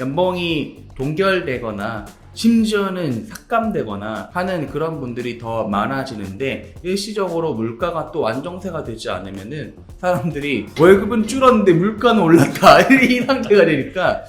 연봉이 동결되거나 심지어는 삭감되거나 하는 그런 분들이 더 많아지는데 일시적으로 물가가 또 안정세가 되지 않으면은 사람들이 월급은 줄었는데 물가는 올랐다. 이 상태가 되니까.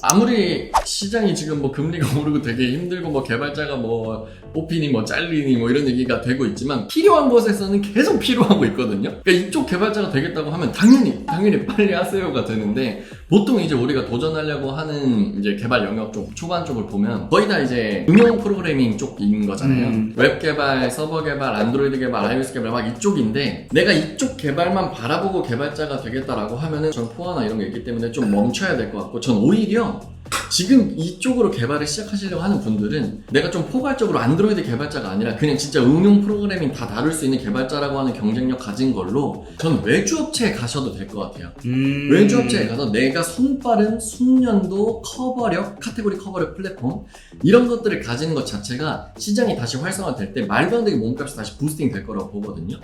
아무리 시장이 지금 뭐 금리가 오르고 되게 힘들고 뭐 개발자가 뭐 뽑히니 뭐 잘리니 뭐 이런 얘기가 되고 있지만 필요한 곳에서는 계속 필요하고 있거든요. 그러니까 이쪽 개발자가 되겠다고 하면 당연히 당연히 빨리 하세요가 되는데 보통 이제 우리가 도전하려고 하는 이제 개발 영역 쪽 초반 쪽을 보면 거의 다 이제 응용 프로그래밍 쪽인 거잖아요. 음. 웹 개발, 서버 개발, 안드로이드 개발, iOS 개발 막 이쪽인데 내가 이쪽 개발만 바라보고 개발자가 되겠다라고 하면은 전 포화나 이런 게 있기 때문에 좀 멈춰야 될 것 같고 전 오히려 지금 이쪽으로 개발을 시작하시려고 하는 분들은 내가 좀 포괄적으로 안드로이드 개발자가 아니라 그냥 진짜 응용 프로그래밍 다 다룰 수 있는 개발자라고 하는 경쟁력 가진 걸로 전 외주업체에 가셔도 될 것 같아요. 음... 외주업체에 가서 내가 손빠른 숙련도 커버력, 카테고리 커버력 플랫폼 이런 것들을 가지는 것 자체가 시장이 다시 활성화될 때 말도 안 되게 몸값이 다시 부스팅 될 거라고 보거든요.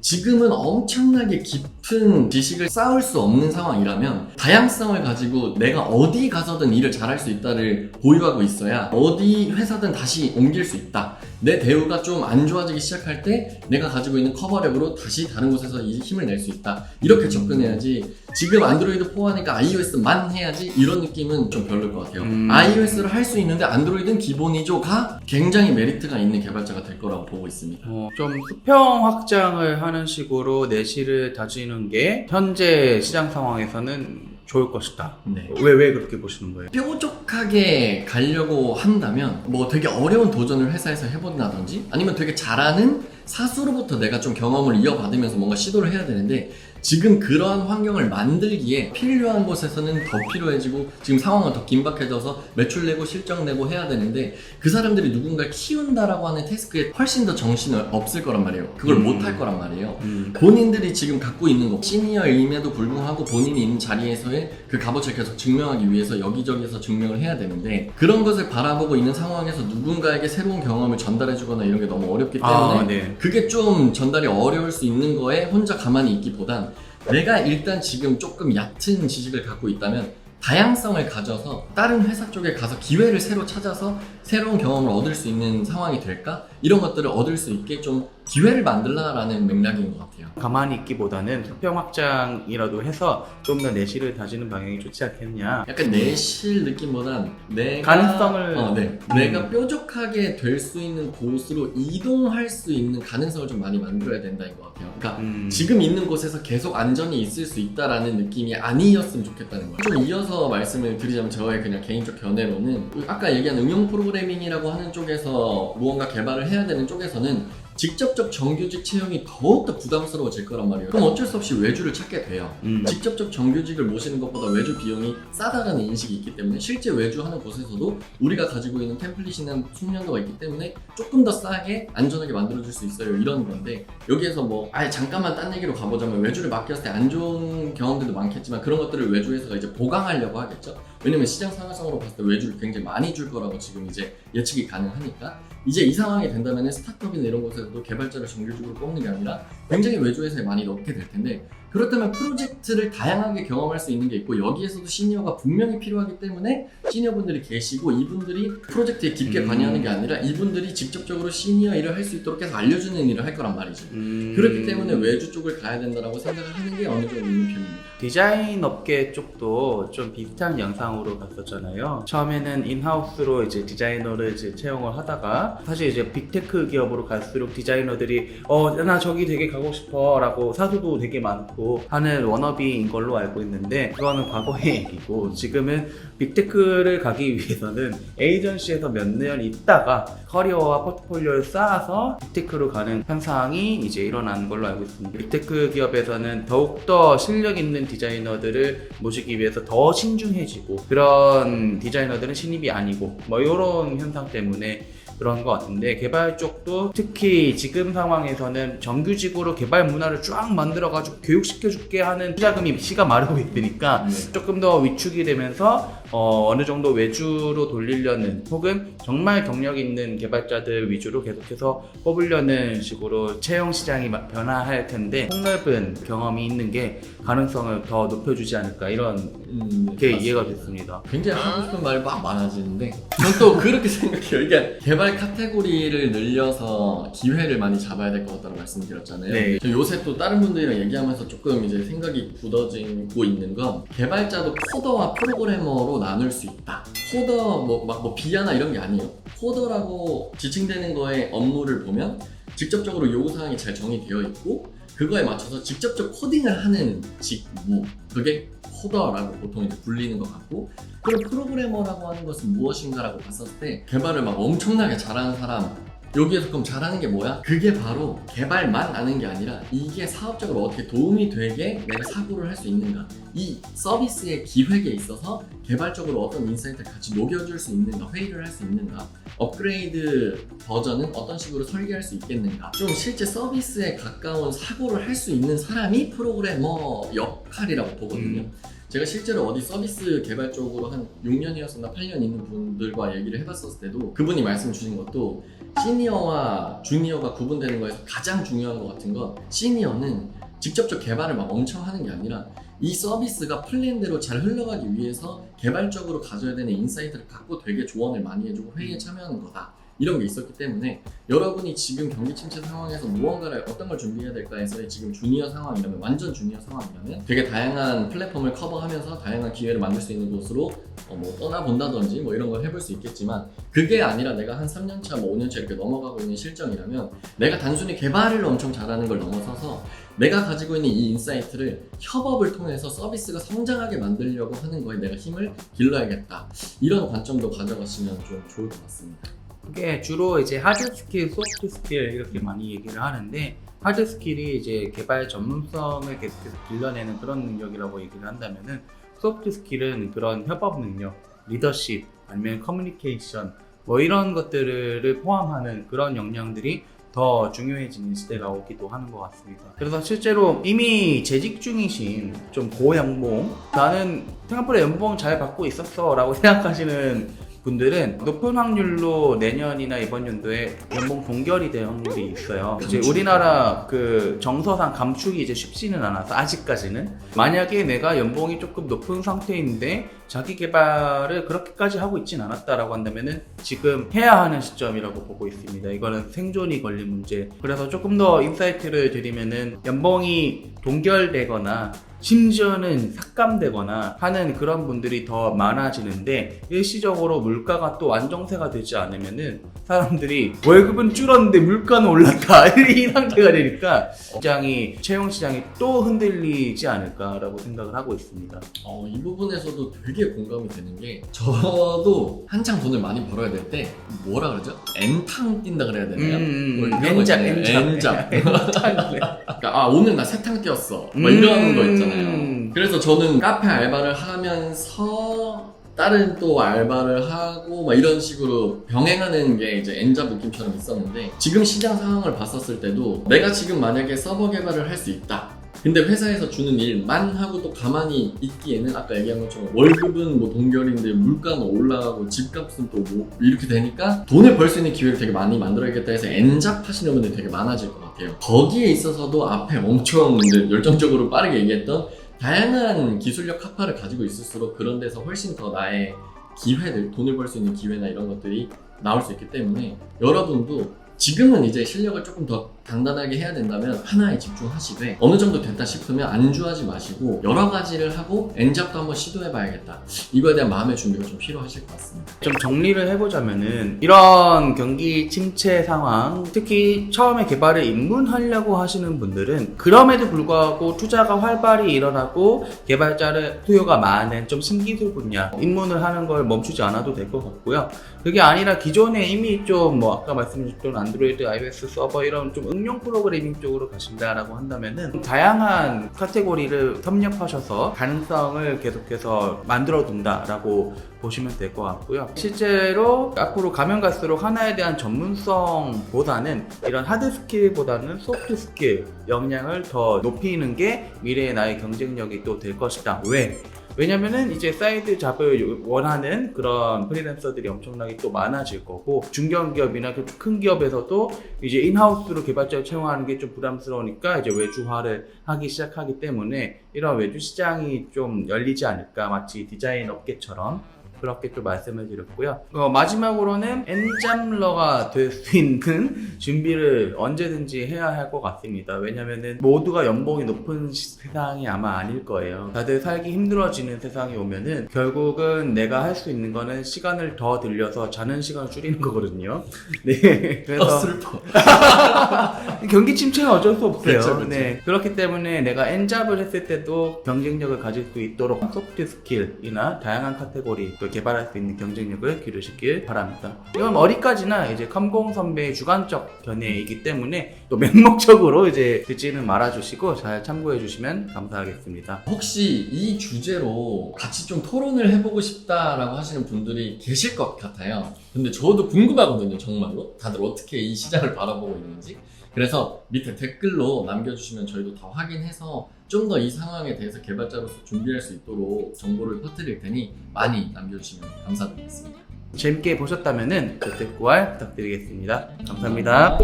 지금은 엄청나게 깊은 지식을 쌓을 수 없는 상황이라면 다양성을 가지고 내가 어디 가서든 일을 잘할 수 있다를 보유하고 있어야 어디 회사든 다시 옮길 수 있다. 내 대우가 좀 안 좋아지기 시작할 때 내가 가지고 있는 커버력으로 다시 다른 곳에서 이 힘을 낼 수 있다. 이렇게 접근해야지 지금 안드로이드 4 하니까 iOS만 해야지 이런 느낌은 좀 별로일 것 같아요. 음. iOS를 할 수 있는데 안드로이드는 기본이죠가 굉장히 메리트가 있는 개발자가 될 거라고 보고 있습니다. 어, 좀 수평 확장을 하는 식으로 내실을 다지는 게 현재 시장 상황에서는 좋을 것이다. 네. 왜, 왜 그렇게 보시는 거예요? 뾰족하게 가려고 한다면 뭐 되게 어려운 도전을 회사에서 해본다든지 아니면 되게 잘하는 사수로부터 내가 좀 경험을 이어받으면서 뭔가 시도를 해야 되는데 지금 그러한 환경을 만들기에 필요한 곳에서는 더 필요해지고 지금 상황은 더 긴박해져서 매출 내고 실적 내고 해야 되는데 그 사람들이 누군가를 키운다라고 하는 태스크에 훨씬 더 정신이 없을 거란 말이에요. 그걸 음. 못할 거란 말이에요. 음. 본인들이 지금 갖고 있는 거 시니어임에도 불구하고 본인이 있는 자리에서의 그 값어치를 계속 증명하기 위해서 여기저기서 증명을 해야 되는데 그런 것을 바라보고 있는 상황에서 누군가에게 새로운 경험을 전달해주거나 이런 게 너무 어렵기 때문에 아, 네. 그게 좀 전달이 어려울 수 있는 거에 혼자 가만히 있기보단 내가 일단 지금 조금 얕은 지식을 갖고 있다면 다양성을 가져서 다른 회사 쪽에 가서 기회를 새로 찾아서 새로운 경험을 얻을 수 있는 상황이 될까? 이런 것들을 얻을 수 있게 좀 기회를 만들라라는 맥락인 것 같아요. 가만히 있기보다는 수평 확장이라도 해서 좀 더 내실을 다지는 방향이 좋지 않겠냐. 약간 내실 느낌보단 내가 가능성을- 어, 네. 음. 내가 뾰족하게 될 수 있는 곳으로 이동할 수 있는 가능성을 좀 많이 만들어야 된다인 것 같아요. 그러니까 음. 지금 있는 곳에서 계속 안전히 있을 수 있다라는 느낌이 아니었으면 좋겠다는 거예요. 좀 이어서 말씀을 드리자면 저의 그냥 개인적 견해로는 그 아까 얘기한 응용 프로그래밍이라고 하는 쪽에서 무언가 개발을 해야 되는 쪽에서는 직접적 정규직 채용이 더욱더 부담스러워질 거란 말이에요. 그럼 어쩔 수 없이 외주를 찾게 돼요. 음. 직접적 정규직을 모시는 것보다 외주 비용이 싸다라는 인식이 있기 때문에 실제 외주하는 곳에서도 우리가 가지고 있는 템플릿이나 숙련도가 있기 때문에 조금 더 싸게 안전하게 만들어줄 수 있어요 이런 건데 여기에서 뭐 아예 잠깐만 딴 얘기로 가보자면 외주를 맡겼을 때 안 좋은 경험들도 많겠지만 그런 것들을 외주회사가 이제 보강하려고 하겠죠 왜냐면 시장 상황상으로 봤을 때 외주를 굉장히 많이 줄 거라고 지금 이제 예측이 가능하니까 이제 이 상황이 된다면 스타트업이나 이런 곳에서도 개발자를 정규직으로 뽑는 게 아니라 굉장히 외주회사에 많이 넣게 될 텐데 그렇다면 프로젝트를 다양하게 경험할 수 있는 게 있고 여기에서도 시니어가 분명히 필요하기 때문에 시니어분들이 계시고 이분들이 프로젝트에 깊게 음. 관여하는 게 아니라 이분들이 직접적으로 시니어 일을 할 수 있도록 해서 알려주는 일을 할 거란 말이죠. 음. 그렇기 때문에 외주 쪽을 가야 된다라고 생각을 하는 게 어느 정도 있는 편입니다. 디자인 업계 쪽도 좀 비슷한 영상으로 갔었잖아요. 처음에는 인하우스로 이제 디자이너를 이제 채용을 하다가 사실 이제 빅테크 기업으로 갈수록 디자이너들이 어 나 저기 되게 가고 싶어라고 사수도 되게 많고 하는 워너비인 걸로 알고 있는데 그거는 과거의 얘기고 지금은 빅테크를 가기 위해서는 에이전시에서 몇 년 있다가 커리어와 포트폴리오를 쌓아서 빅테크로 가는 현상이 이제 일어나는 걸로 알고 있습니다. 빅테크 기업에서는 더욱더 실력 있는 디자이너들을 모시기 위해서 더 신중해지고 그런 디자이너들은 신입이 아니고 뭐 이런 현상 때문에 그런 것 같은데 개발 쪽도 특히 지금 상황에서는 정규직으로 개발 문화를 쫙 만들어가지고 교육시켜줄게 하는 투자금이 씨가 마르고 있으니까 네. 조금 더 위축이 되면서 어, 느 정도 외주로 돌리려는 혹은 정말 경력 있는 개발자들 위주로 계속해서 뽑으려는 식으로 채용 시장이 마- 변화할 텐데 폭넓은 경험이 있는 게 가능성을 더 높여주지 않을까 이런 음, 게 맞습니다. 이해가 됐습니다. 굉장히 하고 싶은 말이 막 많아지는데 전 또 그렇게 생각해요. 이게 개발 카테고리를 늘려서 기회를 많이 잡아야 될 것 같다고 말씀드렸잖아요. 네. 저 요새 또 다른 분들이랑 얘기하면서 조금 이제 생각이 굳어지고 있는 건 개발자도 코더와 프로그래머 로 나눌 수 있다. 코더 뭐 막 뭐 비하나 이런 게 아니에요. 코더라고 지칭되는 거의 업무를 보면 직접적으로 요구 사항이 잘 정의되어 있고 그거에 맞춰서 직접적 코딩을 하는 직무 그게 코더라고 보통 이제 불리는 것 같고 그럼 프로그래머라고 하는 것은 무엇인가라고 봤었을 때 개발을 막 엄청나게 잘하는 사람 여기에서 그럼 잘하는 게 뭐야? 그게 바로 개발만 아는 게 아니라 이게 사업적으로 어떻게 도움이 되게 내가 사고를 할 수 있는가 이 서비스의 기획에 있어서 개발적으로 어떤 인사이트를 같이 녹여줄 수 있는가 회의를 할 수 있는가 업그레이드 버전은 어떤 식으로 설계할 수 있겠는가 좀 실제 서비스에 가까운 사고를 할 수 있는 사람이 프로그래머 역할이라고 보거든요 음. 제가 실제로 어디 서비스 개발 쪽으로 한 6년이었었나 8년 있는 분들과 얘기를 해봤었을 때도 그분이 말씀 주신 것도 시니어와 주니어가 구분되는 거에서 가장 중요한 것 같은 건 시니어는 직접적 개발을 막 엄청 하는 게 아니라 이 서비스가 플랜대로 잘 흘러가기 위해서 개발적으로 가져야 되는 인사이트를 갖고 되게 조언을 많이 해주고 회의에 참여하는 거다. 이런 게 있었기 때문에 여러분이 지금 경기 침체 상황에서 무언가를 어떤 걸 준비해야 될까 해서 지금 주니어 상황이라면 완전 주니어 상황이라면 되게 다양한 플랫폼을 커버하면서 다양한 기회를 만들 수 있는 곳으로 어, 뭐 떠나본다든지 뭐 이런 걸 해볼 수 있겠지만 그게 아니라 내가 한 3년차 뭐 5년차 이렇게 넘어가고 있는 실정이라면 내가 단순히 개발을 엄청 잘하는 걸 넘어서서 내가 가지고 있는 이 인사이트를 협업을 통해서 서비스가 성장하게 만들려고 하는 거에 내가 힘을 길러야겠다 이런 관점도 가져가시면 좀 좋을 것 같습니다. 그게 주로 이제 하드 스킬, 소프트 스킬 이렇게 많이 얘기를 하는데 하드 스킬이 이제 개발 전문성을 계속해서 길러내는 그런 능력이라고 얘기를 한다면은 소프트 스킬은 그런 협업 능력, 리더십 아니면 커뮤니케이션 뭐 이런 것들을 포함하는 그런 역량들이 더 중요해지는 시대가 오기도 하는 것 같습니다. 그래서 실제로 이미 재직 중이신 좀 고연봉 나는 생각보다 연봉 잘 받고 있었어 라고 생각하시는 분들은 높은 확률로 내년이나 이번 연도에 연봉 동결이 될 확률이 있어요. 이제 감축. 우리나라 그 정서상 감축이 이제 쉽지는 않아서 아직까지는 만약에 내가 연봉이 조금 높은 상태인데 자기 개발을 그렇게까지 하고 있진 않았다라고 한다면은 지금 해야 하는 시점이라고 보고 있습니다. 이거는 생존이 걸린 문제. 그래서 조금 더 인사이트를 드리면은 연봉이 동결되거나 심지어는 삭감되거나 하는 그런 분들이 더 많아지는데 일시적으로 물가가 또 안정세가 되지 않으면은 사람들이 월급은 줄었는데 물가는 올랐다 이 상태가 되니까 시장이 채용 시장이 또 흔들리지 않을까라고 생각을 하고 있습니다. 어, 이 부분에서도 되게 공감이 되는 게 저도 한창 돈을 많이 벌어야 될 때 뭐라 그러죠? N탕 뛴다 그래야 되나요? 뭐 이런 거 엔잡 있잖아요. 엔잡 N잡. 그러니까 아 오늘 나 세탕 뛰었어 뭐 이런 거 있잖아 요. 음. 그래서 저는 카페 알바를 하면서 다른 또 알바를 하고 막 이런 식으로 병행하는 게 이제 엔잡 느낌처럼 있었는데 지금 시장 상황을 봤었을 때도 내가 지금 만약에 서버 개발을 할 수 있다. 근데 회사에서 주는 일만 하고 또 가만히 있기에는 아까 얘기한 것처럼 월급은 뭐 동결인데 물가는 올라가고 집값은 또 뭐 이렇게 되니까 돈을 벌 수 있는 기회를 되게 많이 만들어야겠다 해서 엔잡 하시는 분들이 되게 많아질 것 같아요. 거기에 있어서도 앞에 엄청 열정적으로 빠르게 얘기했던 다양한 기술력 카파를 가지고 있을수록 그런 데서 훨씬 더 나의 기회들, 돈을 벌 수 있는 기회나 이런 것들이 나올 수 있기 때문에 여러분도 지금은 이제 실력을 조금 더 단단하게 해야 된다면 하나에 집중하시되 어느 정도 됐다 싶으면 안주하지 마시고 여러 가지를 하고 엔잡도 한번 시도해 봐야겠다. 이거에 대한 마음의 준비가 좀 필요하실 것 같습니다. 좀 정리를 해보자면은 이런 경기 침체 상황 특히 처음에 개발을 입문하려고 하시는 분들은 그럼에도 불구하고 투자가 활발히 일어나고 개발자를 수요가 많은 좀 신기술 분야 입문을 하는 걸 멈추지 않아도 될 것 같고요. 그게 아니라 기존에 이미 좀 뭐 아까 말씀드렸던 안드로이드, iOS 서버 이런 좀 응용 프로그래밍 쪽으로 가신다라고 한다면은 다양한 카테고리를 섭렵하셔서 가능성을 계속해서 만들어 둔다라고 보시면 될 것 같고요. 실제로 앞으로 가면 갈수록 하나에 대한 전문성보다는 이런 하드 스킬보다는 소프트 스킬 역량을 더 높이는 게 미래의 나의 경쟁력이 또 될 것이다. 왜? 왜냐면은 이제 사이드 잡을 원하는 그런 프리랜서들이 엄청나게 또 많아질 거고 중견기업이나 그큰 기업에서도 이제 인하우스로 개발자를 채용하는 게 좀 부담스러우니까 이제 외주화를 하기 시작하기 때문에 이런 외주 시장이 좀 열리지 않을까 마치 디자인 업계처럼 그렇게 또 말씀을 드렸고요. 어, 마지막으로는 엔잡러가 될 수 있는 준비를 언제든지 해야 할 것 같습니다. 왜냐면은 모두가 연봉이 높은 시- 세상이 아마 아닐 거예요. 다들 살기 힘들어지는 세상이 오면은 결국은 내가 할 수 있는 거는 시간을 더 들려서 자는 시간을 줄이는 거거든요. 네. 어, 그래서 슬퍼. 경기 침체는 어쩔 수 없어요. 그렇죠, 그렇죠. 네. 그렇기 때문에 내가 엔잡을 했을 때도 경쟁력을 가질 수 있도록 소프트 스킬이나 다양한 카테고리 또 개발할 수 있는 경쟁력을 기르시길 바랍니다. 이건 어디까지나 이제 컴공 선배의 주관적 견해이기 때문에 또 맹목적으로 이제 듣지는 말아주시고 잘 참고해 주시면 감사하겠습니다. 혹시 이 주제로 같이 좀 토론을 해보고 싶다라고 하시는 분들이 계실 것 같아요. 근데 저도 궁금하거든요, 정말로. 다들 어떻게 이 시장을 바라보고 있는지. 그래서 밑에 댓글로 남겨주시면 저희도 다 확인해서 좀 더 이 상황에 대해서 개발자로서 준비할 수 있도록 정보를 퍼뜨릴 테니 많이 남겨주시면 감사드리겠습니다. 재밌게 보셨다면은 댓글 구할 부탁드리겠습니다. 감사합니다.